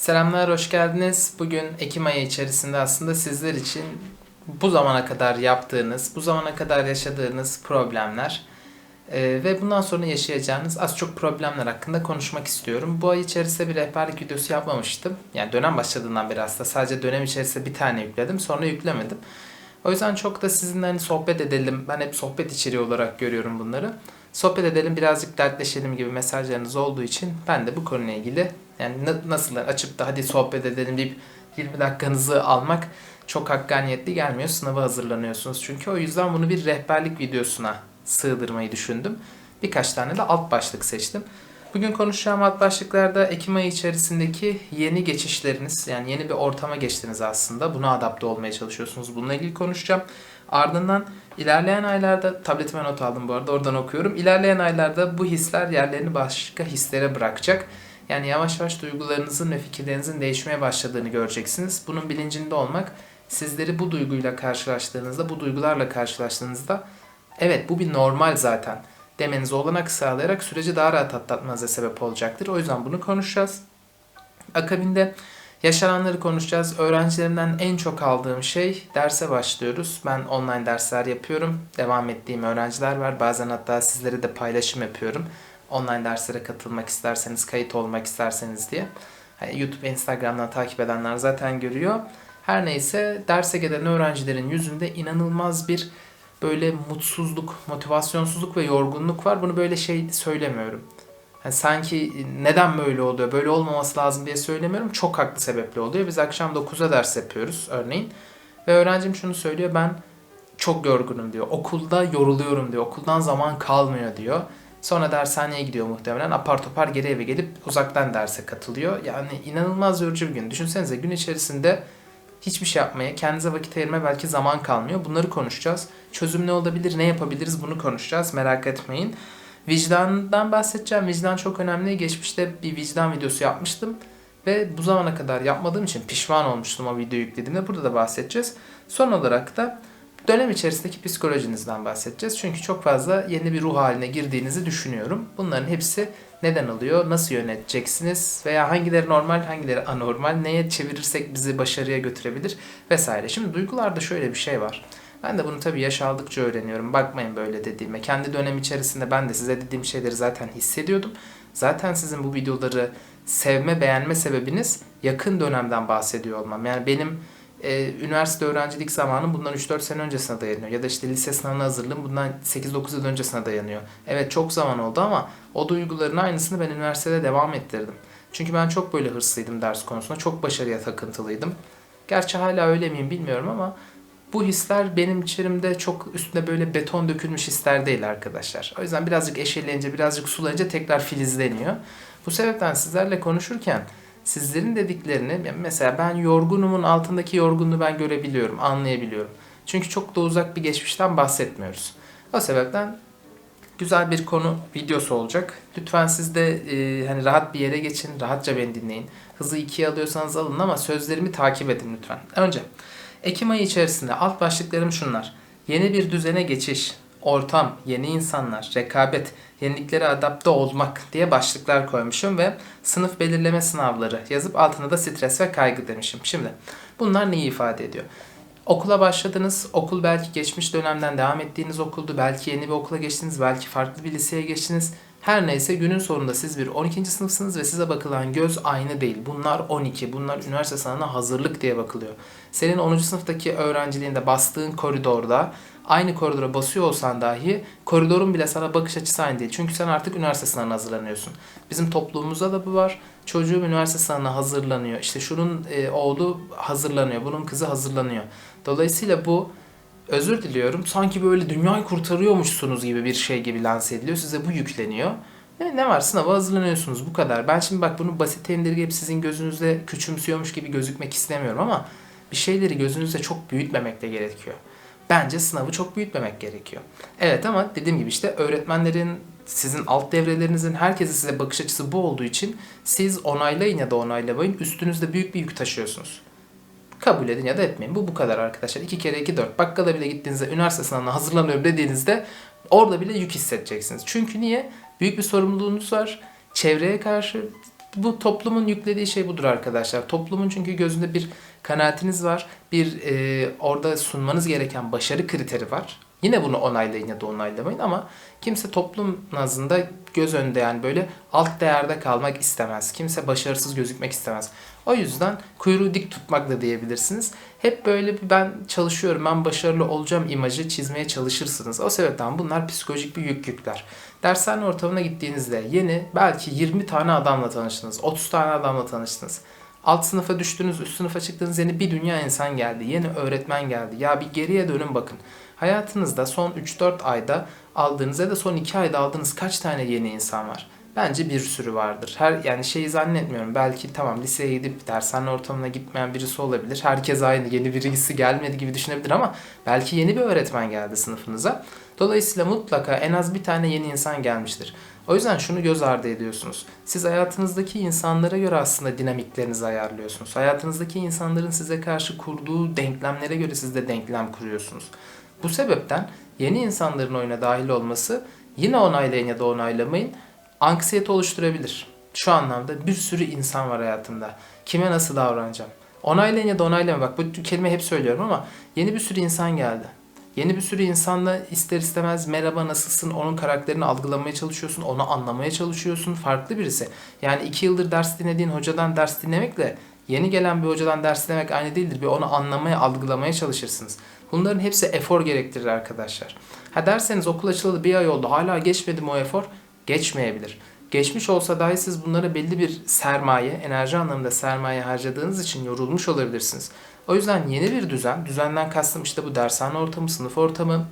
Selamlar, hoş geldiniz. Bugün Ekim ayı içerisinde aslında sizler için bu zamana kadar yaptığınız, bu zamana kadar yaşadığınız problemler e, ve bundan sonra yaşayacağınız az çok problemler hakkında konuşmak istiyorum. Bu ay içerisinde bir rehberlik videosu yapmamıştım. Yani dönem başladığından beri aslında sadece dönem içerisinde bir tane yükledim, sonra yüklemedim. O yüzden çok da sizinle hani sohbet edelim, ben hep sohbet içeriği olarak görüyorum bunları. Sohbet edelim, birazcık dertleşelim gibi mesajlarınız olduğu için ben de bu konuyla ilgili yani na- nasıl açıp da hadi sohbet edelim deyip 20 dakikanızı almak çok hakkaniyetli gelmiyor. Sınava hazırlanıyorsunuz çünkü. O yüzden bunu bir rehberlik videosuna sığdırmayı düşündüm. Birkaç tane de alt başlık seçtim. Bugün konuşacağım alt başlıklarda Ekim ayı içerisindeki yeni geçişleriniz, yani yeni bir ortama geçtiniz aslında. Buna adapte olmaya çalışıyorsunuz. Bununla ilgili konuşacağım. Ardından ilerleyen aylarda, tabletime not aldım bu arada oradan okuyorum. İlerleyen aylarda bu hisler yerlerini başka hislere bırakacak. Yani yavaş yavaş duygularınızın ve fikirlerinizin değişmeye başladığını göreceksiniz. Bunun bilincinde olmak sizleri bu duyguyla karşılaştığınızda, bu duygularla karşılaştığınızda evet bu bir normal zaten demenize olanak sağlayarak süreci daha rahat atlatmanıza sebep olacaktır. O yüzden bunu konuşacağız. Akabinde yaşananları konuşacağız. Öğrencilerimden en çok aldığım şey derse başlıyoruz. Ben online dersler yapıyorum. Devam ettiğim öğrenciler var. Bazen hatta sizlere de paylaşım yapıyorum. Online derslere katılmak isterseniz, kayıt olmak isterseniz diye. Hani YouTube Instagram'dan takip edenler zaten görüyor. Her neyse derse gelen öğrencilerin yüzünde inanılmaz bir böyle mutsuzluk, motivasyonsuzluk ve yorgunluk var. Bunu böyle şey söylemiyorum. Yani sanki neden böyle oluyor, böyle olmaması lazım diye söylemiyorum. Çok haklı sebeple oluyor. Biz akşam 9'a ders yapıyoruz örneğin. Ve öğrencim şunu söylüyor. Ben çok yorgunum diyor. Okulda yoruluyorum diyor. Okuldan zaman kalmıyor diyor. Sonra dershaneye gidiyor muhtemelen. Apar topar geri eve gelip uzaktan derse katılıyor. Yani inanılmaz yorucu bir gün. Düşünsenize gün içerisinde hiçbir şey yapmaya, kendinize vakit ayırmaya belki zaman kalmıyor. Bunları konuşacağız. Çözüm ne olabilir, ne yapabiliriz bunu konuşacağız. Merak etmeyin. Vicdandan bahsedeceğim. Vicdan çok önemli. Geçmişte bir vicdan videosu yapmıştım. Ve bu zamana kadar yapmadığım için pişman olmuştum o videoyu yüklediğimde. Burada da bahsedeceğiz. Son olarak da dönem içerisindeki psikolojinizden bahsedeceğiz. Çünkü çok fazla yeni bir ruh haline girdiğinizi düşünüyorum. Bunların hepsi neden oluyor, nasıl yöneteceksiniz veya hangileri normal, hangileri anormal, neye çevirirsek bizi başarıya götürebilir vesaire. Şimdi duygularda şöyle bir şey var. Ben de bunu tabii yaş aldıkça öğreniyorum. Bakmayın böyle dediğime. Kendi dönem içerisinde ben de size dediğim şeyleri zaten hissediyordum. Zaten sizin bu videoları sevme, beğenme sebebiniz yakın dönemden bahsediyor olmam. Yani benim e, üniversite öğrencilik zamanım bundan 3-4 sene öncesine dayanıyor. Ya da işte lise sınavına hazırlığım bundan 8-9 yıl öncesine dayanıyor. Evet çok zaman oldu ama o duyguların aynısını ben üniversitede devam ettirdim. Çünkü ben çok böyle hırslıydım ders konusunda. Çok başarıya takıntılıydım. Gerçi hala öyle miyim bilmiyorum ama bu hisler benim içerimde çok üstüne böyle beton dökülmüş hisler değil arkadaşlar. O yüzden birazcık eşeleyince, birazcık sulayınca tekrar filizleniyor. Bu sebepten sizlerle konuşurken sizlerin dediklerini mesela ben yorgunumun altındaki yorgunluğu ben görebiliyorum, anlayabiliyorum. Çünkü çok da uzak bir geçmişten bahsetmiyoruz. O sebepten güzel bir konu videosu olacak. Lütfen siz de e, hani rahat bir yere geçin, rahatça beni dinleyin. Hızı ikiye alıyorsanız alın ama sözlerimi takip edin lütfen. Önce Ekim ayı içerisinde alt başlıklarım şunlar. Yeni bir düzene geçiş, ortam, yeni insanlar, rekabet, yeniliklere adapte olmak diye başlıklar koymuşum ve sınıf belirleme sınavları yazıp altına da stres ve kaygı demişim. Şimdi bunlar neyi ifade ediyor? Okula başladınız. Okul belki geçmiş dönemden devam ettiğiniz okuldu. Belki yeni bir okula geçtiniz. Belki farklı bir liseye geçtiniz. Her neyse günün sonunda siz bir 12. sınıfsınız ve size bakılan göz aynı değil. Bunlar 12, bunlar üniversite sınavına hazırlık diye bakılıyor. Senin 10. sınıftaki öğrenciliğinde bastığın koridorda aynı koridora basıyor olsan dahi koridorun bile sana bakış açısı aynı değil. Çünkü sen artık üniversite sınavına hazırlanıyorsun. Bizim toplumumuzda da bu var. Çocuğum üniversite sınavına hazırlanıyor. İşte şunun e, oğlu hazırlanıyor, bunun kızı hazırlanıyor. Dolayısıyla bu özür diliyorum sanki böyle dünyayı kurtarıyormuşsunuz gibi bir şey gibi lanse ediliyor. Size bu yükleniyor. Ne, ne var sınava hazırlanıyorsunuz bu kadar. Ben şimdi bak bunu basit indirgeyip sizin gözünüzde küçümsüyormuş gibi gözükmek istemiyorum ama bir şeyleri gözünüzde çok büyütmemek de gerekiyor. Bence sınavı çok büyütmemek gerekiyor. Evet ama dediğim gibi işte öğretmenlerin, sizin alt devrelerinizin herkesin size bakış açısı bu olduğu için siz onaylayın ya da onaylamayın üstünüzde büyük bir yük taşıyorsunuz. Kabul edin ya da etmeyin. Bu bu kadar arkadaşlar. 2 kere 2 4. Bakkala bile gittiğinizde üniversite sınavına hazırlanıyorum dediğinizde orada bile yük hissedeceksiniz. Çünkü niye? Büyük bir sorumluluğunuz var. Çevreye karşı Bu toplumun yüklediği şey budur arkadaşlar. Toplumun çünkü gözünde bir kanaatiniz var. Bir e, orada sunmanız gereken başarı kriteri var. Yine bunu onaylayın ya da onaylamayın ama kimse toplum nazında göz önünde yani böyle alt değerde kalmak istemez. Kimse başarısız gözükmek istemez. O yüzden kuyruğu dik tutmak da diyebilirsiniz. Hep böyle bir ben çalışıyorum, ben başarılı olacağım imajı çizmeye çalışırsınız. O sebepten bunlar psikolojik bir yük yükler. Dershane ortamına gittiğinizde yeni belki 20 tane adamla tanıştınız, 30 tane adamla tanıştınız. Alt sınıfa düştünüz, üst sınıfa çıktığınız yeni bir dünya insan geldi, yeni öğretmen geldi. Ya bir geriye dönün bakın. Hayatınızda son 3-4 ayda aldığınız ya da son 2 ayda aldığınız kaç tane yeni insan var? Bence bir sürü vardır. Her yani şeyi zannetmiyorum. Belki tamam liseye gidip dershane ortamına gitmeyen birisi olabilir. Herkes aynı. Yeni birisi gelmedi gibi düşünebilir ama belki yeni bir öğretmen geldi sınıfınıza. Dolayısıyla mutlaka en az bir tane yeni insan gelmiştir. O yüzden şunu göz ardı ediyorsunuz. Siz hayatınızdaki insanlara göre aslında dinamiklerinizi ayarlıyorsunuz. Hayatınızdaki insanların size karşı kurduğu denklemlere göre siz de denklem kuruyorsunuz. Bu sebepten yeni insanların oyuna dahil olması yine onaylayın ya da onaylamayın anksiyete oluşturabilir. Şu anlamda bir sürü insan var hayatımda. Kime nasıl davranacağım? Onaylayın ya da onaylama. Bak bu kelime hep söylüyorum ama yeni bir sürü insan geldi. Yeni bir sürü insanla ister istemez merhaba nasılsın onun karakterini algılamaya çalışıyorsun, onu anlamaya çalışıyorsun. Farklı birisi. Yani iki yıldır ders dinlediğin hocadan ders dinlemekle yeni gelen bir hocadan ders dinlemek aynı değildir. Bir onu anlamaya, algılamaya çalışırsınız. Bunların hepsi efor gerektirir arkadaşlar. Ha derseniz okul açılalı bir ay oldu hala geçmedi mi o efor? Geçmeyebilir. Geçmiş olsa dahi siz bunlara belli bir sermaye, enerji anlamında sermaye harcadığınız için yorulmuş olabilirsiniz. O yüzden yeni bir düzen, düzenden kastım işte bu dershane ortamı, sınıf ortamı,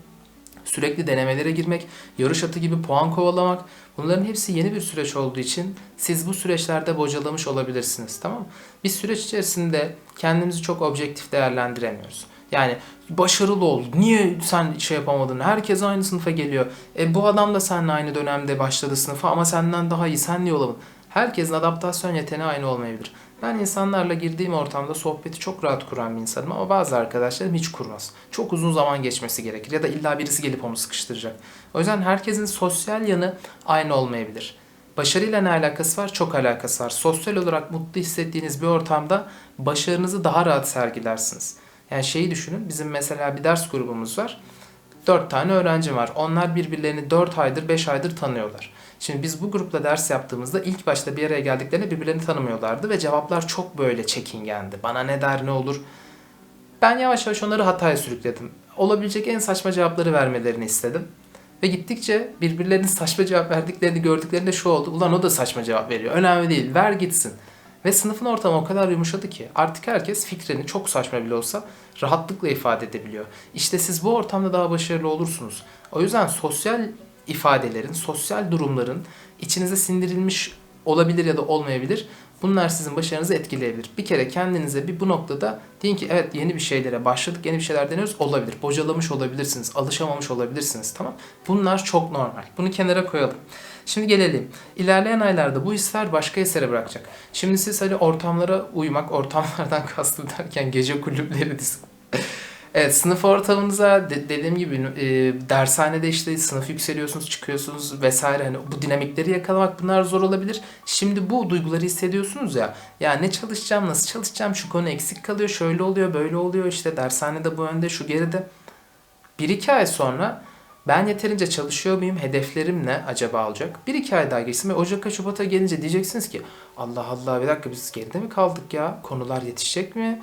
sürekli denemelere girmek, yarış atı gibi puan kovalamak bunların hepsi yeni bir süreç olduğu için siz bu süreçlerde bocalamış olabilirsiniz tamam mı? Biz süreç içerisinde kendimizi çok objektif değerlendiremiyoruz. Yani başarılı ol. Niye sen şey yapamadın? Herkes aynı sınıfa geliyor. E bu adam da seninle aynı dönemde başladı sınıfa ama senden daha iyi. Sen niye olamadın? Herkesin adaptasyon yeteneği aynı olmayabilir. Ben insanlarla girdiğim ortamda sohbeti çok rahat kuran bir insanım ama bazı arkadaşlarım hiç kurmaz. Çok uzun zaman geçmesi gerekir ya da illa birisi gelip onu sıkıştıracak. O yüzden herkesin sosyal yanı aynı olmayabilir. Başarıyla ne alakası var? Çok alakası var. Sosyal olarak mutlu hissettiğiniz bir ortamda başarınızı daha rahat sergilersiniz. Yani şeyi düşünün. Bizim mesela bir ders grubumuz var. 4 tane öğrenci var. Onlar birbirlerini 4 aydır 5 aydır tanıyorlar. Şimdi biz bu grupla ders yaptığımızda ilk başta bir araya geldiklerinde birbirlerini tanımıyorlardı ve cevaplar çok böyle çekingendi. Bana ne der ne olur. Ben yavaş yavaş onları hataya sürükledim. Olabilecek en saçma cevapları vermelerini istedim. Ve gittikçe birbirlerinin saçma cevap verdiklerini gördüklerinde şu oldu. Ulan o da saçma cevap veriyor. Önemli değil. Ver gitsin. Ve sınıfın ortamı o kadar yumuşadı ki artık herkes fikrini çok saçma bile olsa rahatlıkla ifade edebiliyor. İşte siz bu ortamda daha başarılı olursunuz. O yüzden sosyal ifadelerin, sosyal durumların içinize sindirilmiş olabilir ya da olmayabilir. Bunlar sizin başarınızı etkileyebilir. Bir kere kendinize bir bu noktada deyin ki evet yeni bir şeylere başladık, yeni bir şeyler deniyoruz olabilir. Bocalamış olabilirsiniz, alışamamış olabilirsiniz tamam. Bunlar çok normal. Bunu kenara koyalım. Şimdi gelelim. İlerleyen aylarda bu hisler başka esere bırakacak. Şimdi siz hani ortamlara uymak, ortamlardan kastım derken gece kulüpleri Evet sınıf ortamınıza de, dediğim gibi e, dershanede işte sınıf yükseliyorsunuz, çıkıyorsunuz vesaire hani bu dinamikleri yakalamak bunlar zor olabilir. Şimdi bu duyguları hissediyorsunuz ya. Ya ne çalışacağım, nasıl çalışacağım, şu konu eksik kalıyor, şöyle oluyor, böyle oluyor işte dershanede bu önde, şu geride. Bir iki ay sonra ben yeterince çalışıyor muyum? Hedeflerim ne acaba olacak? Bir iki ay daha geçsin ve Ocak'a Şubat'a gelince diyeceksiniz ki Allah Allah bir dakika biz geride mi kaldık ya? Konular yetişecek mi?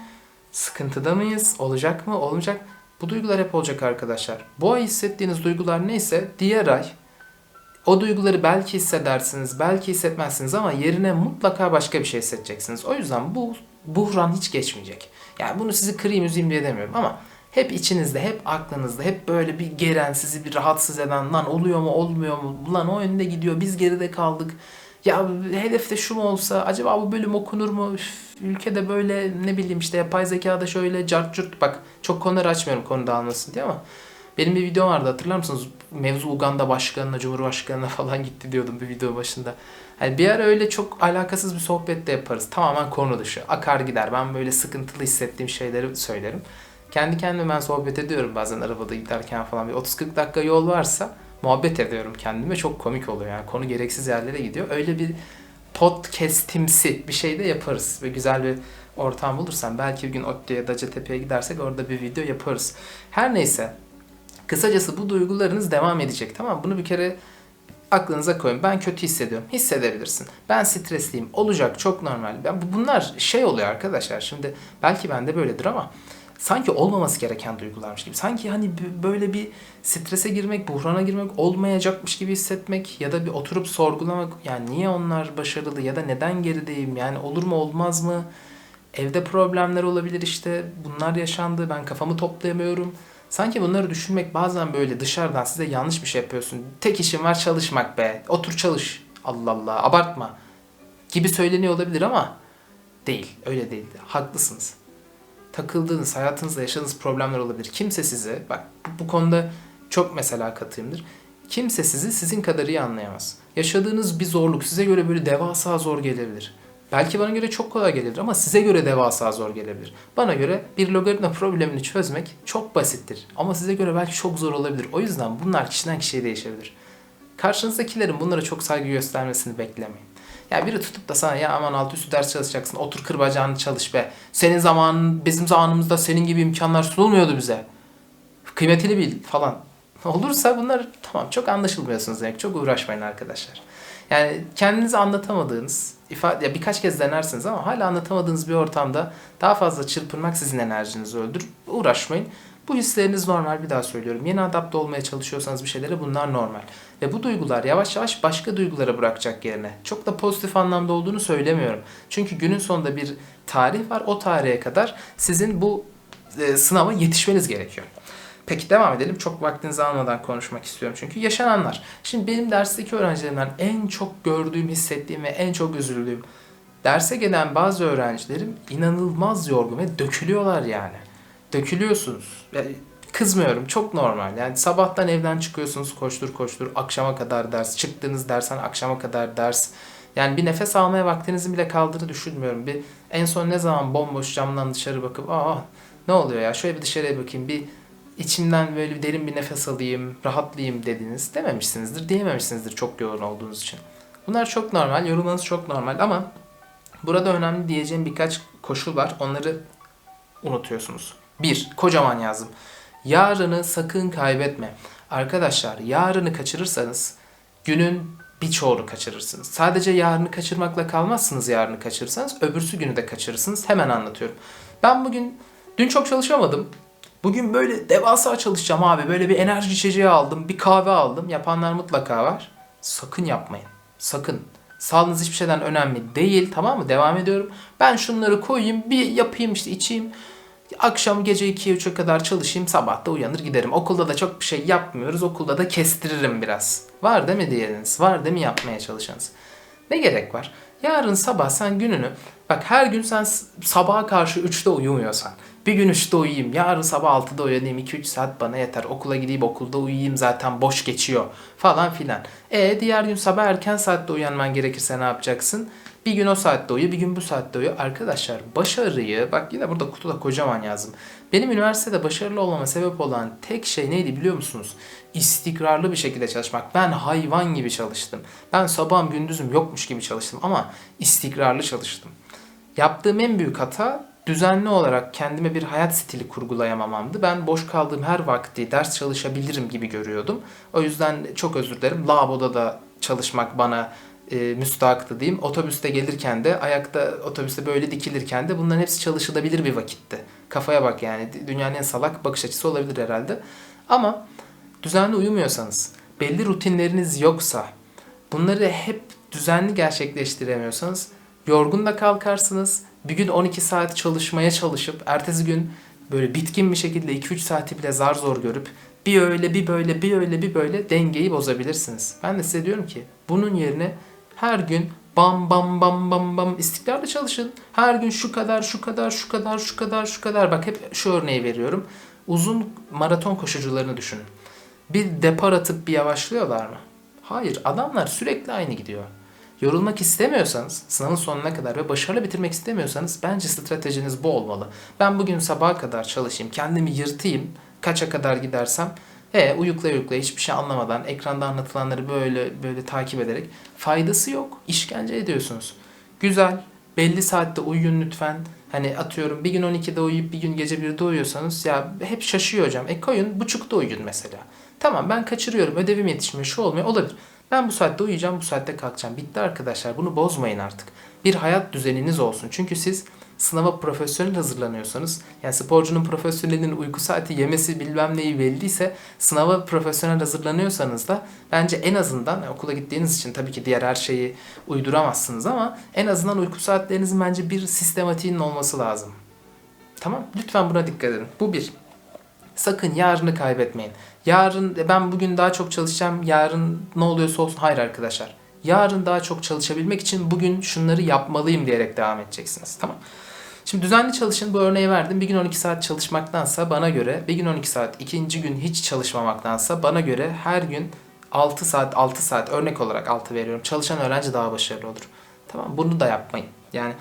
Sıkıntıda mıyız? Olacak mı? Olmayacak. Bu duygular hep olacak arkadaşlar. Bu ay hissettiğiniz duygular neyse diğer ay o duyguları belki hissedersiniz, belki hissetmezsiniz ama yerine mutlaka başka bir şey hissedeceksiniz. O yüzden bu buhran hiç geçmeyecek. Yani bunu sizi kırayım üzeyim diye demiyorum ama hep içinizde, hep aklınızda, hep böyle bir geren, sizi bir rahatsız eden lan oluyor mu olmuyor mu, lan o önde gidiyor, biz geride kaldık. Ya hedefte şu mu olsa, acaba bu bölüm okunur mu, Üf, ülkede böyle ne bileyim işte yapay zekada şöyle cart curt, bak çok konuları açmıyorum konu dağılmasın diye ama benim bir video vardı hatırlar mısınız? Mevzu Uganda başkanına, Cumhurbaşkanına falan gitti diyordum bir video başında. Yani bir ara öyle çok alakasız bir sohbet de yaparız. Tamamen konu dışı. Akar gider. Ben böyle sıkıntılı hissettiğim şeyleri söylerim. Kendi kendime ben sohbet ediyorum bazen arabada giderken falan. Bir 30-40 dakika yol varsa muhabbet ediyorum kendime. Çok komik oluyor yani. Konu gereksiz yerlere gidiyor. Öyle bir podcast'imsi bir şey de yaparız. Ve güzel bir ortam bulursam belki bir gün ODTÜ'ye, Dacatepe'ye gidersek orada bir video yaparız. Her neyse. Kısacası bu duygularınız devam edecek tamam? Bunu bir kere aklınıza koyun. Ben kötü hissediyorum. Hissedebilirsin. Ben stresliyim. Olacak çok normal. Ben bu- bunlar şey oluyor arkadaşlar. Şimdi belki bende böyledir ama sanki olmaması gereken duygularmış gibi. Sanki hani böyle bir strese girmek, buhrana girmek olmayacakmış gibi hissetmek ya da bir oturup sorgulamak yani niye onlar başarılı ya da neden gerideyim? Yani olur mu olmaz mı? Evde problemler olabilir işte. Bunlar yaşandı. Ben kafamı toplayamıyorum. Sanki bunları düşünmek bazen böyle dışarıdan size yanlış bir şey yapıyorsun. Tek işin var çalışmak be. Otur çalış. Allah Allah abartma. Gibi söyleniyor olabilir ama değil. Öyle değil. Haklısınız. Takıldığınız, hayatınızda yaşadığınız problemler olabilir. Kimse sizi, bak bu, konuda çok mesela katıyımdır. Kimse sizi sizin kadar iyi anlayamaz. Yaşadığınız bir zorluk size göre böyle devasa zor gelebilir. Belki bana göre çok kolay gelebilir ama size göre devasa zor gelebilir. Bana göre bir logaritma problemini çözmek çok basittir. Ama size göre belki çok zor olabilir. O yüzden bunlar kişiden kişiye değişebilir. Karşınızdakilerin bunlara çok saygı göstermesini beklemeyin. Ya biri tutup da sana ya aman alt üstü ders çalışacaksın otur kır bacağını çalış be. Senin zamanın bizim zamanımızda senin gibi imkanlar sunulmuyordu bize. Kıymetini bil falan. Olursa bunlar tamam çok anlaşılmıyorsunuz demek. Çok uğraşmayın arkadaşlar. Yani kendinizi anlatamadığınız, ifade, ya birkaç kez denersiniz ama hala anlatamadığınız bir ortamda daha fazla çırpınmak sizin enerjinizi öldürür. Uğraşmayın. Bu hisleriniz normal bir daha söylüyorum. Yeni adapte olmaya çalışıyorsanız bir şeylere bunlar normal. Ve bu duygular yavaş yavaş başka duygulara bırakacak yerine. Çok da pozitif anlamda olduğunu söylemiyorum. Çünkü günün sonunda bir tarih var. O tarihe kadar sizin bu e, sınava yetişmeniz gerekiyor. Peki devam edelim. Çok vaktinizi almadan konuşmak istiyorum çünkü. Yaşananlar. Şimdi benim dersteki öğrencilerimden en çok gördüğüm, hissettiğim ve en çok üzüldüğüm derse gelen bazı öğrencilerim inanılmaz yorgun ve dökülüyorlar yani. Dökülüyorsunuz. Yani kızmıyorum. Çok normal. Yani sabahtan evden çıkıyorsunuz koştur koştur. Akşama kadar ders. Çıktığınız dersen akşama kadar ders. Yani bir nefes almaya vaktinizin bile kaldığını düşünmüyorum. Bir en son ne zaman bomboş camdan dışarı bakıp aa ne oluyor ya şöyle bir dışarıya bakayım bir içimden böyle bir derin bir nefes alayım, rahatlayayım dediniz dememişsinizdir, diyememişsinizdir çok yoğun olduğunuz için. Bunlar çok normal, yorulmanız çok normal ama burada önemli diyeceğim birkaç koşul var. Onları unutuyorsunuz. Bir, kocaman yazdım. Yarını sakın kaybetme. Arkadaşlar yarını kaçırırsanız günün birçoğunu kaçırırsınız. Sadece yarını kaçırmakla kalmazsınız yarını kaçırırsanız. Öbürsü günü de kaçırırsınız. Hemen anlatıyorum. Ben bugün, dün çok çalışamadım. Bugün böyle devasa çalışacağım abi. Böyle bir enerji içeceği aldım. Bir kahve aldım. Yapanlar mutlaka var. Sakın yapmayın. Sakın. Sağlığınız hiçbir şeyden önemli değil. Tamam mı? Devam ediyorum. Ben şunları koyayım. Bir yapayım işte içeyim. Akşam gece 2'ye 3'e kadar çalışayım. Sabah da uyanır giderim. Okulda da çok bir şey yapmıyoruz. Okulda da kestiririm biraz. Var değil mi diğeriniz? Var değil mi yapmaya çalışanız? Ne gerek var? Yarın sabah sen gününü bak her gün sen sabaha karşı 3'te uyumuyorsan bir gün 3'te uyuyayım yarın sabah 6'da uyanayım 2-3 saat bana yeter okula gideyim okulda uyuyayım zaten boş geçiyor falan filan. E diğer gün sabah erken saatte uyanman gerekirse ne yapacaksın? Bir gün o saatte uyu, bir gün bu saatte uyu. Arkadaşlar başarıyı, bak yine burada kutuda kocaman yazdım. Benim üniversitede başarılı olmama sebep olan tek şey neydi biliyor musunuz? İstikrarlı bir şekilde çalışmak. Ben hayvan gibi çalıştım. Ben sabahım gündüzüm yokmuş gibi çalıştım ama istikrarlı çalıştım. Yaptığım en büyük hata düzenli olarak kendime bir hayat stili kurgulayamamamdı. Ben boş kaldığım her vakti ders çalışabilirim gibi görüyordum. O yüzden çok özür dilerim. Lavaboda da çalışmak bana e, müstahaktı diyeyim. Otobüste gelirken de ayakta otobüste böyle dikilirken de bunların hepsi çalışılabilir bir vakitti. Kafaya bak yani dünyanın en salak bakış açısı olabilir herhalde. Ama düzenli uyumuyorsanız, belli rutinleriniz yoksa, bunları hep düzenli gerçekleştiremiyorsanız yorgun da kalkarsınız. Bir gün 12 saat çalışmaya çalışıp ertesi gün böyle bitkin bir şekilde 2-3 saati bile zar zor görüp bir öyle bir böyle bir öyle bir böyle dengeyi bozabilirsiniz. Ben de size diyorum ki bunun yerine her gün bam bam bam bam bam istikrarlı çalışın. Her gün şu kadar şu kadar şu kadar şu kadar şu kadar bak hep şu örneği veriyorum. Uzun maraton koşucularını düşünün. Bir depar atıp bir yavaşlıyorlar mı? Hayır adamlar sürekli aynı gidiyor. Yorulmak istemiyorsanız, sınavın sonuna kadar ve başarılı bitirmek istemiyorsanız bence stratejiniz bu olmalı. Ben bugün sabaha kadar çalışayım, kendimi yırtayım, kaça kadar gidersem He uyuklaya uyuklaya hiçbir şey anlamadan ekranda anlatılanları böyle böyle takip ederek faydası yok. İşkence ediyorsunuz. Güzel. Belli saatte uyuyun lütfen. Hani atıyorum bir gün 12'de uyuyup bir gün gece 1'de uyuyorsanız ya hep şaşıyor hocam. E koyun buçukta uyuyun mesela. Tamam ben kaçırıyorum ödevim yetişmiyor şu olmuyor olabilir. Ben bu saatte uyuyacağım bu saatte kalkacağım. Bitti arkadaşlar bunu bozmayın artık. Bir hayat düzeniniz olsun. Çünkü siz sınava profesyonel hazırlanıyorsanız yani sporcunun profesyonelinin uyku saati yemesi bilmem neyi belliyse sınava profesyonel hazırlanıyorsanız da bence en azından yani okula gittiğiniz için tabii ki diğer her şeyi uyduramazsınız ama en azından uyku saatlerinizin bence bir sistematiğinin olması lazım. Tamam lütfen buna dikkat edin. Bu bir. Sakın yarını kaybetmeyin. Yarın e, ben bugün daha çok çalışacağım. Yarın ne oluyorsa olsun. Hayır arkadaşlar. Yarın daha çok çalışabilmek için bugün şunları yapmalıyım diyerek devam edeceksiniz. Tamam. Şimdi düzenli çalışın bu örneği verdim. Bir gün 12 saat çalışmaktansa bana göre bir gün 12 saat, ikinci gün hiç çalışmamaktansa bana göre her gün 6 saat 6 saat örnek olarak 6 veriyorum. Çalışan öğrenci daha başarılı olur. Tamam bunu da yapmayın. Yani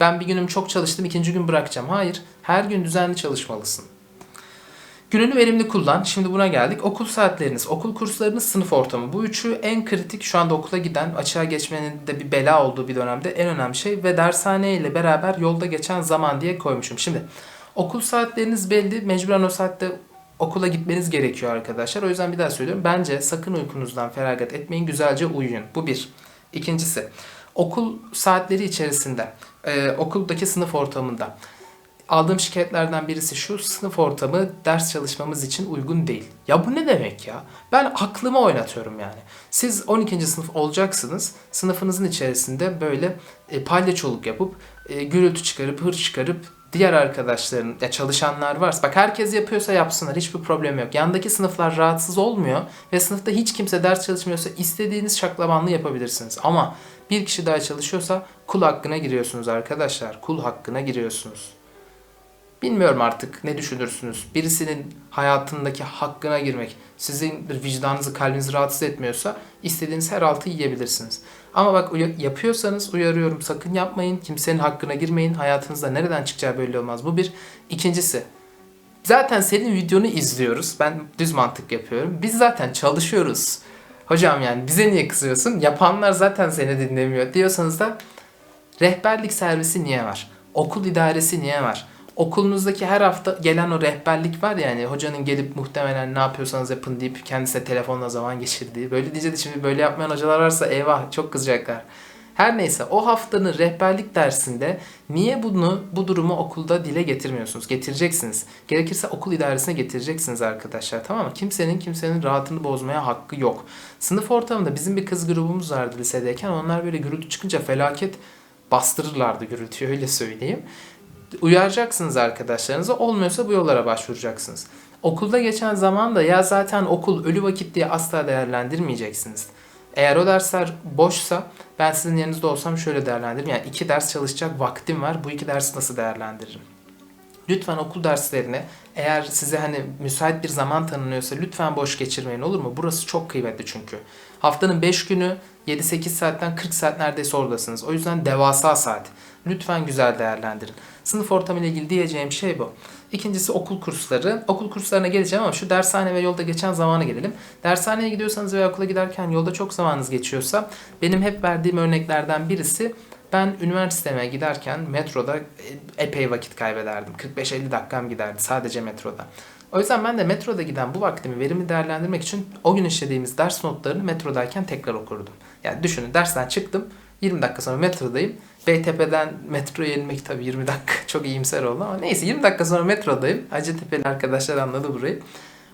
ben bir günüm çok çalıştım ikinci gün bırakacağım. Hayır. Her gün düzenli çalışmalısın. Gününü verimli kullan. Şimdi buna geldik. Okul saatleriniz, okul kurslarınız, sınıf ortamı. Bu üçü en kritik şu anda okula giden, açığa geçmenin de bir bela olduğu bir dönemde en önemli şey. Ve dershane ile beraber yolda geçen zaman diye koymuşum. Şimdi okul saatleriniz belli. Mecburen o saatte okula gitmeniz gerekiyor arkadaşlar. O yüzden bir daha söylüyorum. Bence sakın uykunuzdan feragat etmeyin. Güzelce uyuyun. Bu bir. İkincisi okul saatleri içerisinde, e, okuldaki sınıf ortamında aldığım şikayetlerden birisi şu sınıf ortamı ders çalışmamız için uygun değil. Ya bu ne demek ya? Ben aklımı oynatıyorum yani. Siz 12. sınıf olacaksınız. Sınıfınızın içerisinde böyle e, palyaçoluk yapıp e, gürültü çıkarıp hır çıkarıp diğer arkadaşların ya çalışanlar varsa bak herkes yapıyorsa yapsınlar hiçbir problem yok. Yandaki sınıflar rahatsız olmuyor ve sınıfta hiç kimse ders çalışmıyorsa istediğiniz şaklabanlığı yapabilirsiniz. Ama bir kişi daha çalışıyorsa kul hakkına giriyorsunuz arkadaşlar. Kul hakkına giriyorsunuz. Bilmiyorum artık ne düşünürsünüz. Birisinin hayatındaki hakkına girmek sizin vicdanınızı, kalbinizi rahatsız etmiyorsa istediğiniz her altı yiyebilirsiniz. Ama bak yapıyorsanız uyarıyorum sakın yapmayın. Kimsenin hakkına girmeyin. Hayatınızda nereden çıkacağı belli olmaz. Bu bir. İkincisi zaten senin videonu izliyoruz. Ben düz mantık yapıyorum. Biz zaten çalışıyoruz. Hocam yani bize niye kızıyorsun? Yapanlar zaten seni dinlemiyor diyorsanız da rehberlik servisi niye var? Okul idaresi niye var? Okulunuzdaki her hafta gelen o rehberlik var ya yani hocanın gelip muhtemelen ne yapıyorsanız yapın deyip kendisine telefonla zaman geçirdiği. Böyle diyeceğiz şimdi böyle yapmayan hocalar varsa eyvah çok kızacaklar. Her neyse o haftanın rehberlik dersinde niye bunu bu durumu okulda dile getirmiyorsunuz? Getireceksiniz. Gerekirse okul idaresine getireceksiniz arkadaşlar tamam mı? Kimsenin kimsenin rahatını bozmaya hakkı yok. Sınıf ortamında bizim bir kız grubumuz vardı lisedeyken onlar böyle gürültü çıkınca felaket bastırırlardı gürültüyü öyle söyleyeyim uyaracaksınız arkadaşlarınızı. Olmuyorsa bu yollara başvuracaksınız. Okulda geçen zaman da ya zaten okul ölü vakit diye asla değerlendirmeyeceksiniz. Eğer o dersler boşsa ben sizin yerinizde olsam şöyle değerlendiririm. Yani iki ders çalışacak vaktim var. Bu iki dersi nasıl değerlendiririm? Lütfen okul derslerini eğer size hani müsait bir zaman tanınıyorsa lütfen boş geçirmeyin olur mu? Burası çok kıymetli çünkü. Haftanın 5 günü 7-8 saatten 40 saat neredeyse oradasınız. O yüzden devasa saat. Lütfen güzel değerlendirin. Sınıf ortamı ile ilgili diyeceğim şey bu. İkincisi okul kursları. Okul kurslarına geleceğim ama şu dershane ve yolda geçen zamana gelelim. Dershaneye gidiyorsanız veya okula giderken yolda çok zamanınız geçiyorsa benim hep verdiğim örneklerden birisi ben üniversiteme giderken metroda epey vakit kaybederdim. 45-50 dakikam giderdi sadece metroda. O yüzden ben de metroda giden bu vaktimi verimi değerlendirmek için o gün işlediğimiz ders notlarını metrodayken tekrar okurdum. Yani düşünün dersten çıktım 20 dakika sonra metrodayım. Beytepe'den metroya inmek tabii 20 dakika çok iyimser oldu ama neyse 20 dakika sonra metrodayım. Hacettepe'li arkadaşlar anladı burayı.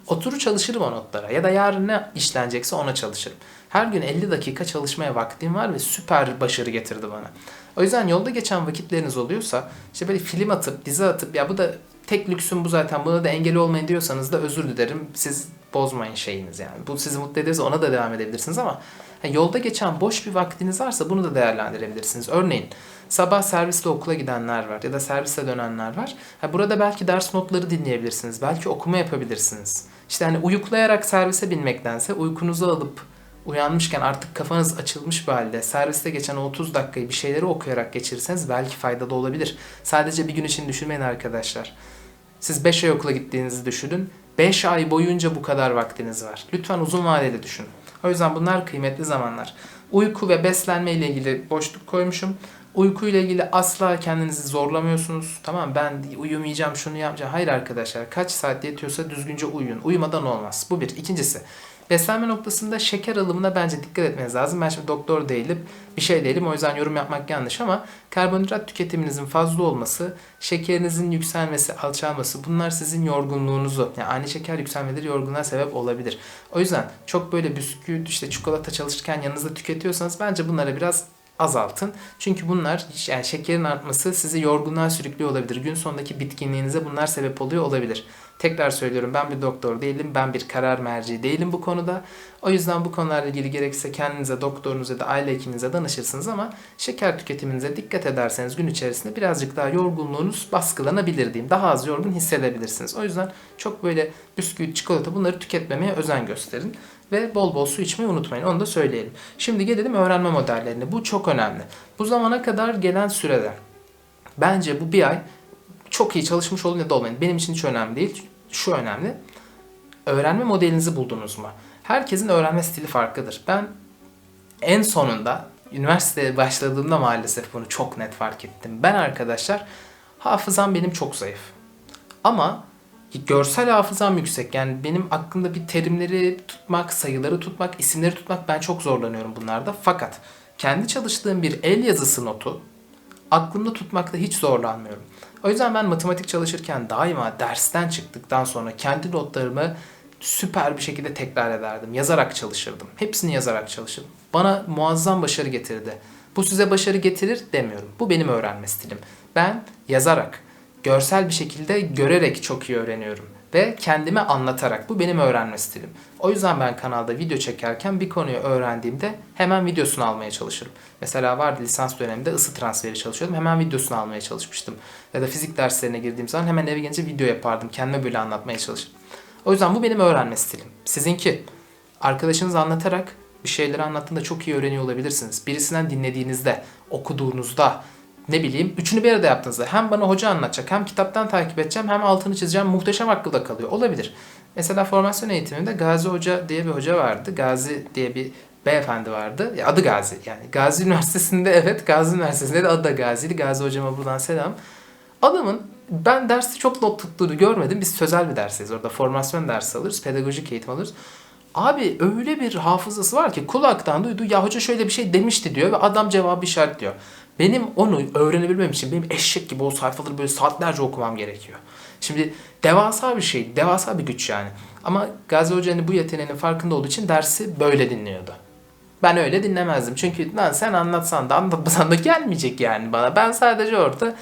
Oturur çalışırım o notlara ya da yarın ne işlenecekse ona çalışırım. Her gün 50 dakika çalışmaya vaktim var ve süper başarı getirdi bana. O yüzden yolda geçen vakitleriniz oluyorsa işte böyle film atıp dizi atıp ya bu da tek lüksüm bu zaten buna da engeli olmayın diyorsanız da özür dilerim. Siz bozmayın şeyiniz yani. Bu sizi mutlu ediyorsa ona da devam edebilirsiniz ama yolda geçen boş bir vaktiniz varsa bunu da değerlendirebilirsiniz. Örneğin sabah servisle okula gidenler var ya da servise dönenler var. Ha, burada belki ders notları dinleyebilirsiniz. Belki okuma yapabilirsiniz. İşte hani uyuklayarak servise binmektense uykunuzu alıp uyanmışken artık kafanız açılmış bir halde serviste geçen 30 dakikayı bir şeyleri okuyarak geçirirseniz belki faydalı olabilir. Sadece bir gün için düşünmeyin arkadaşlar. Siz 5 ay okula gittiğinizi düşünün. 5 ay boyunca bu kadar vaktiniz var. Lütfen uzun vadeli düşünün. O yüzden bunlar kıymetli zamanlar. Uyku ve beslenme ile ilgili boşluk koymuşum. Uyku ile ilgili asla kendinizi zorlamıyorsunuz. Tamam ben uyumayacağım şunu yapacağım. Hayır arkadaşlar kaç saat yetiyorsa düzgünce uyuyun. Uyumadan olmaz. Bu bir. İkincisi beslenme noktasında şeker alımına bence dikkat etmeniz lazım. Ben şimdi doktor değilim, bir şey değilim. O yüzden yorum yapmak yanlış ama karbonhidrat tüketiminizin fazla olması, şekerinizin yükselmesi, alçalması bunlar sizin yorgunluğunuzu, yani ani şeker yükselmeleri yorgunluğa sebep olabilir. O yüzden çok böyle bisküvit, işte çikolata çalışırken yanınızda tüketiyorsanız bence bunlara biraz azaltın. Çünkü bunlar yani şekerin artması sizi yorgunluğa sürüklüyor olabilir. Gün sonundaki bitkinliğinize bunlar sebep oluyor olabilir. Tekrar söylüyorum ben bir doktor değilim. Ben bir karar merci değilim bu konuda. O yüzden bu konularla ilgili gerekirse kendinize, doktorunuza da aile hekiminize danışırsınız ama şeker tüketiminize dikkat ederseniz gün içerisinde birazcık daha yorgunluğunuz baskılanabilir diyeyim. Daha az yorgun hissedebilirsiniz. O yüzden çok böyle bisküvit, çikolata bunları tüketmemeye özen gösterin ve bol bol su içmeyi unutmayın. Onu da söyleyelim. Şimdi gelelim öğrenme modellerine. Bu çok önemli. Bu zamana kadar gelen sürede bence bu bir ay çok iyi çalışmış olun ya da olmayın. Benim için hiç önemli değil. Şu önemli. Öğrenme modelinizi buldunuz mu? Herkesin öğrenme stili farklıdır. Ben en sonunda üniversiteye başladığımda maalesef bunu çok net fark ettim. Ben arkadaşlar hafızam benim çok zayıf. Ama görsel hafızam yüksek. Yani benim aklımda bir terimleri tutmak, sayıları tutmak, isimleri tutmak ben çok zorlanıyorum bunlarda. Fakat kendi çalıştığım bir el yazısı notu aklımda tutmakta hiç zorlanmıyorum. O yüzden ben matematik çalışırken daima dersten çıktıktan sonra kendi notlarımı süper bir şekilde tekrar ederdim. Yazarak çalışırdım. Hepsini yazarak çalışırdım. Bana muazzam başarı getirdi. Bu size başarı getirir demiyorum. Bu benim öğrenme stilim. Ben yazarak, görsel bir şekilde görerek çok iyi öğreniyorum ve kendime anlatarak. Bu benim öğrenme stilim. O yüzden ben kanalda video çekerken bir konuyu öğrendiğimde hemen videosunu almaya çalışırım. Mesela vardı lisans döneminde ısı transferi çalışıyordum. Hemen videosunu almaya çalışmıştım. Ya da fizik derslerine girdiğim zaman hemen eve gelince video yapardım. Kendime böyle anlatmaya çalışırım. O yüzden bu benim öğrenme stilim. Sizinki arkadaşınız anlatarak bir şeyleri anlattığında çok iyi öğreniyor olabilirsiniz. Birisinden dinlediğinizde, okuduğunuzda, ne bileyim üçünü bir arada yaptığınızda hem bana hoca anlatacak hem kitaptan takip edeceğim hem altını çizeceğim muhteşem akılda kalıyor. Olabilir. Mesela formasyon eğitiminde Gazi Hoca diye bir hoca vardı. Gazi diye bir beyefendi vardı. Ya adı Gazi yani. Gazi Üniversitesi'nde evet Gazi Üniversitesi'nde de adı da Gazi'ydi. Gazi hocama buradan selam. Adamın ben dersi çok not tuttuğunu görmedim. Biz sözel bir dersiyiz. Orada formasyon dersi alırız. Pedagojik eğitim alırız. Abi öyle bir hafızası var ki kulaktan duydu ya hoca şöyle bir şey demişti diyor ve adam cevabı işaretliyor. Benim onu öğrenebilmem için benim eşek gibi o sayfaları böyle saatlerce okumam gerekiyor. Şimdi devasa bir şey, devasa bir güç yani. Ama Gazi Hoca hani bu yeteneğinin farkında olduğu için dersi böyle dinliyordu. Ben öyle dinlemezdim. Çünkü lan sen anlatsan da anlatmasan da gelmeyecek yani bana. Ben sadece orada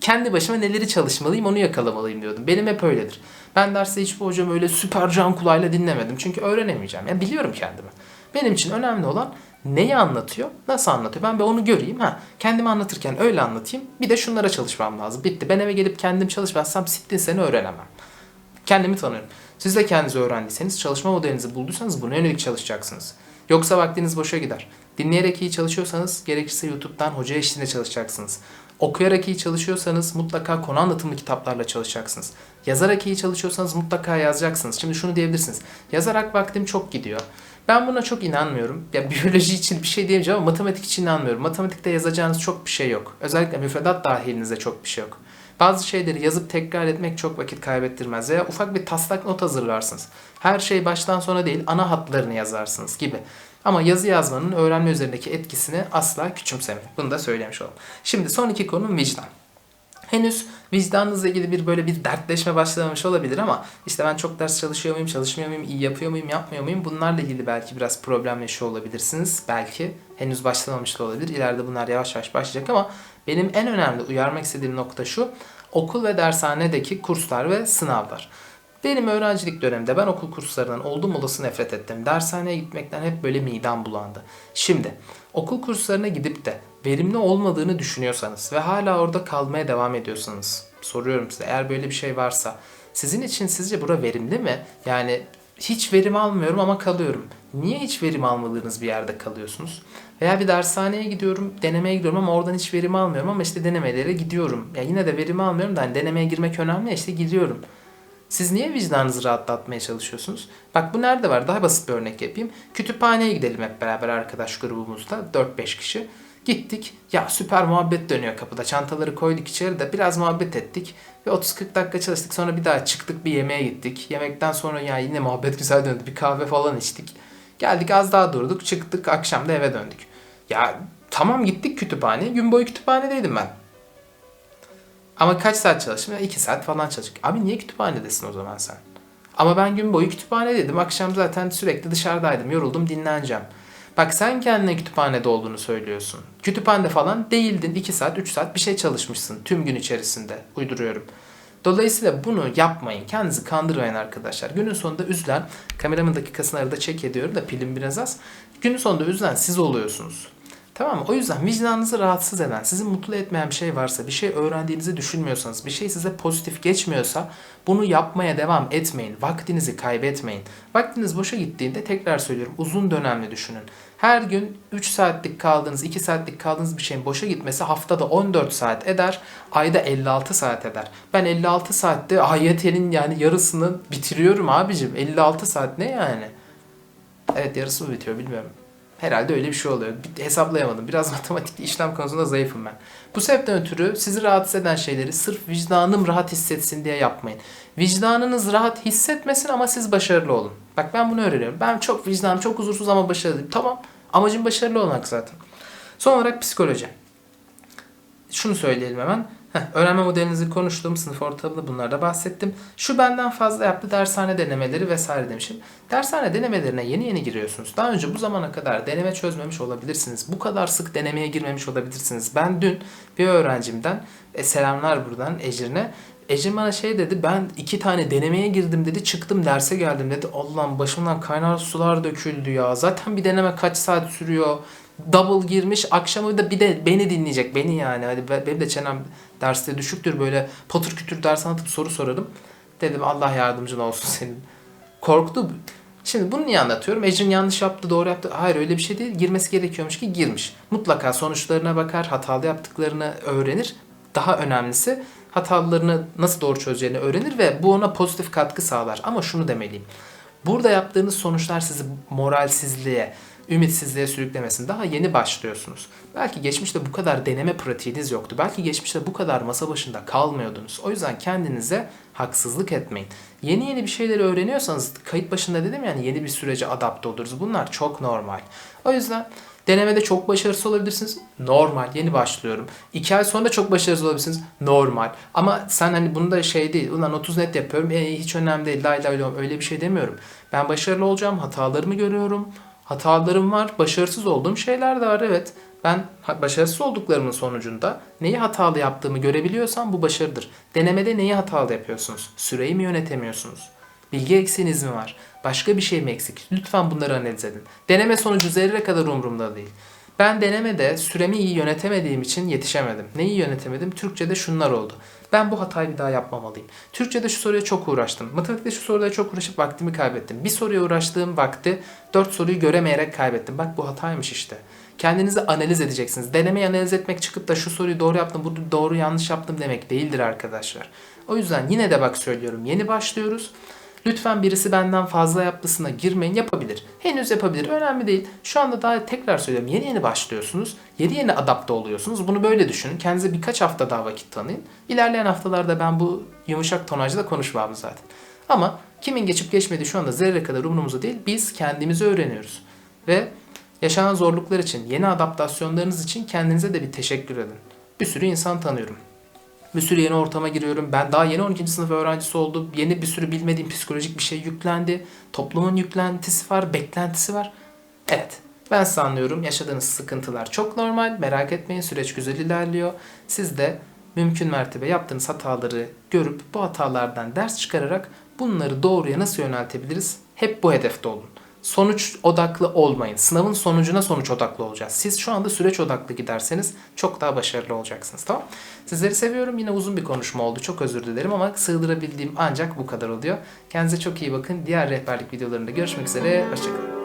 kendi başıma neleri çalışmalıyım onu yakalamalıyım diyordum. Benim hep öyledir. Ben derste hiçbir hocam öyle süper can kulağıyla dinlemedim. Çünkü öğrenemeyeceğim. Yani biliyorum kendimi. Benim için önemli olan neyi anlatıyor, nasıl anlatıyor. Ben bir onu göreyim. Ha, kendimi anlatırken öyle anlatayım. Bir de şunlara çalışmam lazım. Bitti. Ben eve gelip kendim çalışmazsam sittin seni öğrenemem. Kendimi tanıyorum. Siz de kendinizi öğrendiyseniz, çalışma modelinizi bulduysanız buna yönelik çalışacaksınız. Yoksa vaktiniz boşa gider. Dinleyerek iyi çalışıyorsanız gerekirse YouTube'dan hoca eşliğinde çalışacaksınız. Okuyarak iyi çalışıyorsanız mutlaka konu anlatımlı kitaplarla çalışacaksınız. Yazarak iyi çalışıyorsanız mutlaka yazacaksınız. Şimdi şunu diyebilirsiniz. Yazarak vaktim çok gidiyor. Ben buna çok inanmıyorum. Ya biyoloji için bir şey diyemeyeceğim ama matematik için inanmıyorum. Matematikte yazacağınız çok bir şey yok. Özellikle müfredat dahilinizde çok bir şey yok. Bazı şeyleri yazıp tekrar etmek çok vakit kaybettirmez veya ufak bir taslak not hazırlarsınız. Her şey baştan sona değil ana hatlarını yazarsınız gibi. Ama yazı yazmanın öğrenme üzerindeki etkisini asla küçümsemeyin. Bunu da söylemiş oldum. Şimdi son iki konum vicdan. Henüz vicdanınızla ilgili bir böyle bir dertleşme başlamamış olabilir ama işte ben çok ders çalışıyor muyum, çalışmıyor muyum, iyi yapıyor muyum, yapmıyor muyum bunlarla ilgili belki biraz problem yaşıyor olabilirsiniz. Belki henüz başlamamış da olabilir. İleride bunlar yavaş yavaş başlayacak ama benim en önemli uyarmak istediğim nokta şu. Okul ve dershanedeki kurslar ve sınavlar. Benim öğrencilik döneminde ben okul kurslarından oldum olası nefret ettim. Dershaneye gitmekten hep böyle midem bulandı. Şimdi okul kurslarına gidip de verimli olmadığını düşünüyorsanız ve hala orada kalmaya devam ediyorsanız soruyorum size eğer böyle bir şey varsa sizin için sizce bura verimli mi? Yani hiç verim almıyorum ama kalıyorum. Niye hiç verim almadığınız bir yerde kalıyorsunuz? Veya bir dershaneye gidiyorum, denemeye gidiyorum ama oradan hiç verim almıyorum ama işte denemelere gidiyorum. Ya yine de verim almıyorum da hani denemeye girmek önemli işte gidiyorum. Siz niye vicdanınızı rahatlatmaya çalışıyorsunuz? Bak bu nerede var? Daha basit bir örnek yapayım. Kütüphaneye gidelim hep beraber arkadaş grubumuzda. 4-5 kişi. Gittik. Ya süper muhabbet dönüyor kapıda. Çantaları koyduk içeri de biraz muhabbet ettik. Ve 30-40 dakika çalıştık. Sonra bir daha çıktık bir yemeğe gittik. Yemekten sonra ya yine muhabbet güzel döndü. Bir kahve falan içtik. Geldik az daha durduk. Çıktık. Akşam da eve döndük. Ya tamam gittik kütüphaneye. Gün boyu kütüphanedeydim ben. Ama kaç saat çalıştım? 2 saat falan çalıştık. Abi niye kütüphanedesin o zaman sen? Ama ben gün boyu kütüphanedeydim. Akşam zaten sürekli dışarıdaydım. Yoruldum dinleneceğim. Bak sen kendine kütüphanede olduğunu söylüyorsun. Kütüphanede falan değildin. 2 saat, 3 saat bir şey çalışmışsın tüm gün içerisinde. Uyduruyorum. Dolayısıyla bunu yapmayın. Kendinizi kandırmayın arkadaşlar. Günün sonunda üzülen, kameramın dakikasını arada çek ediyorum da pilim biraz az. Günün sonunda üzülen siz oluyorsunuz. Tamam mı? O yüzden vicdanınızı rahatsız eden, sizi mutlu etmeyen bir şey varsa, bir şey öğrendiğinizi düşünmüyorsanız, bir şey size pozitif geçmiyorsa bunu yapmaya devam etmeyin. Vaktinizi kaybetmeyin. Vaktiniz boşa gittiğinde tekrar söylüyorum uzun dönemli düşünün. Her gün 3 saatlik kaldığınız, 2 saatlik kaldığınız bir şeyin boşa gitmesi haftada 14 saat eder, ayda 56 saat eder. Ben 56 saatte AYT'nin yani yarısını bitiriyorum abicim. 56 saat ne yani? Evet yarısı mı bitiyor bilmiyorum. Herhalde öyle bir şey oluyor. Bir- Hesaplayamadım. Biraz matematikli işlem konusunda zayıfım ben. Bu sebepten ötürü sizi rahatsız eden şeyleri sırf vicdanım rahat hissetsin diye yapmayın. Vicdanınız rahat hissetmesin ama siz başarılı olun. Bak ben bunu öğreniyorum. Ben çok vicdanım çok huzursuz ama başarılıyım. Tamam. Amacım başarılı olmak zaten. Son olarak psikoloji. Şunu söyleyelim hemen. Öğrenme modelinizi konuştuğum sınıf ortamında bunlarda bahsettim. Şu benden fazla yaptı dershane denemeleri vesaire demişim. Dershane denemelerine yeni yeni giriyorsunuz. Daha önce bu zamana kadar deneme çözmemiş olabilirsiniz. Bu kadar sık denemeye girmemiş olabilirsiniz. Ben dün bir öğrencimden e, selamlar buradan Ecrin'e. Ecrin bana şey dedi ben iki tane denemeye girdim dedi çıktım derse geldim dedi. Allah'ım başımdan kaynar sular döküldü ya. Zaten bir deneme kaç saat sürüyor. Double girmiş akşamı da bir de beni dinleyecek beni yani. Hadi be- benim de çenem derste düşüktür böyle patır kütür ders anlatıp soru sorarım. Dedim Allah yardımcın olsun senin. Korktu. Şimdi bunu niye anlatıyorum? Ecrin yanlış yaptı, doğru yaptı. Hayır öyle bir şey değil. Girmesi gerekiyormuş ki girmiş. Mutlaka sonuçlarına bakar, hatalı yaptıklarını öğrenir. Daha önemlisi hatalarını nasıl doğru çözeceğini öğrenir ve bu ona pozitif katkı sağlar. Ama şunu demeliyim. Burada yaptığınız sonuçlar sizi moralsizliğe, ümitsizliğe sürüklemesin. Daha yeni başlıyorsunuz. Belki geçmişte bu kadar deneme pratiğiniz yoktu. Belki geçmişte bu kadar masa başında kalmıyordunuz. O yüzden kendinize haksızlık etmeyin. Yeni yeni bir şeyleri öğreniyorsanız kayıt başında dedim yani yeni bir sürece adapte oluruz. Bunlar çok normal. O yüzden denemede çok başarısız olabilirsiniz. Normal. Yeni başlıyorum. İki ay sonra da çok başarısız olabilirsiniz. Normal. Ama sen hani bunu da şey değil. Ulan 30 net yapıyorum. E, hiç önemli değil. Lay lay lay. Öyle bir şey demiyorum. Ben başarılı olacağım. Hatalarımı görüyorum. Hatalarım var. Başarısız olduğum şeyler de var. Evet. Ben başarısız olduklarımın sonucunda neyi hatalı yaptığımı görebiliyorsam bu başarıdır. Denemede neyi hatalı yapıyorsunuz? Süreyi mi yönetemiyorsunuz? Bilgi eksiğiniz mi var? Başka bir şey mi eksik? Lütfen bunları analiz edin. Deneme sonucu zerre kadar umurumda değil. Ben denemede süremi iyi yönetemediğim için yetişemedim. Neyi yönetemedim? Türkçe'de şunlar oldu. Ben bu hatayı bir daha yapmamalıyım. Türkçe'de şu soruya çok uğraştım. Matematikte şu soruya çok uğraşıp vaktimi kaybettim. Bir soruya uğraştığım vakti dört soruyu göremeyerek kaybettim. Bak bu hataymış işte. Kendinizi analiz edeceksiniz. Denemeyi analiz etmek çıkıp da şu soruyu doğru yaptım, bunu doğru yanlış yaptım demek değildir arkadaşlar. O yüzden yine de bak söylüyorum yeni başlıyoruz. Lütfen birisi benden fazla yaptısına girmeyin yapabilir. Henüz yapabilir önemli değil. Şu anda daha tekrar söylüyorum yeni yeni başlıyorsunuz. Yeni yeni adapte oluyorsunuz. Bunu böyle düşünün. Kendinize birkaç hafta daha vakit tanıyın. İlerleyen haftalarda ben bu yumuşak tonajda konuşmam zaten. Ama kimin geçip geçmediği şu anda zerre kadar umurumuzda değil. Biz kendimizi öğreniyoruz. Ve yaşanan zorluklar için, yeni adaptasyonlarınız için kendinize de bir teşekkür edin. Bir sürü insan tanıyorum. Bir sürü yeni ortama giriyorum. Ben daha yeni 12. sınıf öğrencisi oldum. Yeni bir sürü bilmediğim psikolojik bir şey yüklendi. Toplumun yüklentisi var, beklentisi var. Evet, ben size anlıyorum. Yaşadığınız sıkıntılar çok normal. Merak etmeyin, süreç güzel ilerliyor. Siz de mümkün mertebe yaptığınız hataları görüp bu hatalardan ders çıkararak bunları doğruya nasıl yöneltebiliriz? Hep bu hedefte olun. Sonuç odaklı olmayın. Sınavın sonucuna sonuç odaklı olacağız. Siz şu anda süreç odaklı giderseniz çok daha başarılı olacaksınız. Tamam? Sizleri seviyorum. Yine uzun bir konuşma oldu. Çok özür dilerim ama sığdırabildiğim ancak bu kadar oluyor. Kendinize çok iyi bakın. Diğer rehberlik videolarında görüşmek üzere. Hoşçakalın.